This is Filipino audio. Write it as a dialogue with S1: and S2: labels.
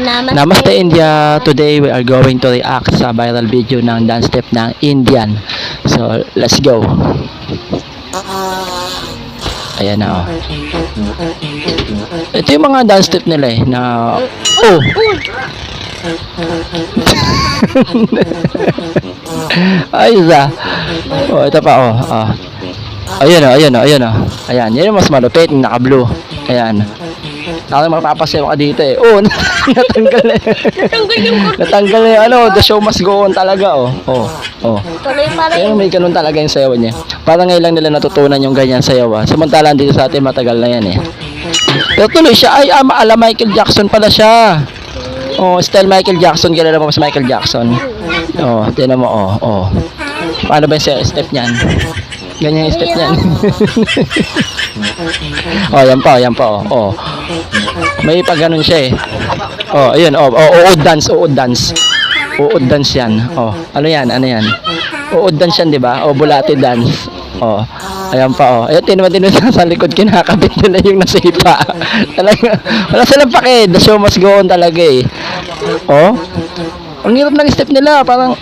S1: Namaste.
S2: Namaste India. Today we are going to react sa viral video ng dance step ng Indian. So, let's go. Ayan na oh. Ito yung mga dance step nila eh na oh. Ayos ah. Oh, ito pa oh. oh. Ayun oh, ayun oh, ayun oh. Ayan, yan yung mas malupit, naka-blue. Ayan. Ako mapapasayaw ka dito eh. Oh, natanggal na.
S1: Tanggal yung
S2: natanggal na yung ano, the show must go on talaga oh. Oh, oh.
S1: tuloy pa
S2: Kaya
S1: rin.
S2: may ganun talaga yung sayaw niya. Parang ngayon lang nila natutunan yung ganyan sayaw ah. Samantalang dito sa atin matagal na yan eh. Pero tuloy siya, ay ama, ala Michael Jackson pala siya. Oh, style Michael Jackson, kilala mo si Michael Jackson? Oh, tinan mo, oh, oh. Paano ba yung step niyan? Ganyan yung step niyan. oh, yan pa, yan pa, oh. oh. May pag ganun siya eh. Oh, ayun, oh, oh, uod dance, uod dance. Uod dance yan. Oh, ano yan, ano yan? Uod dance yan, di ba? O, bulati dance. Oh, ayan pa, oh. Ayun, tinuwa din sa likod, kinakabit nila yung nasipa. talaga, wala silang pake. The show must go on talaga eh. Oh, ang hirap ng step nila, parang...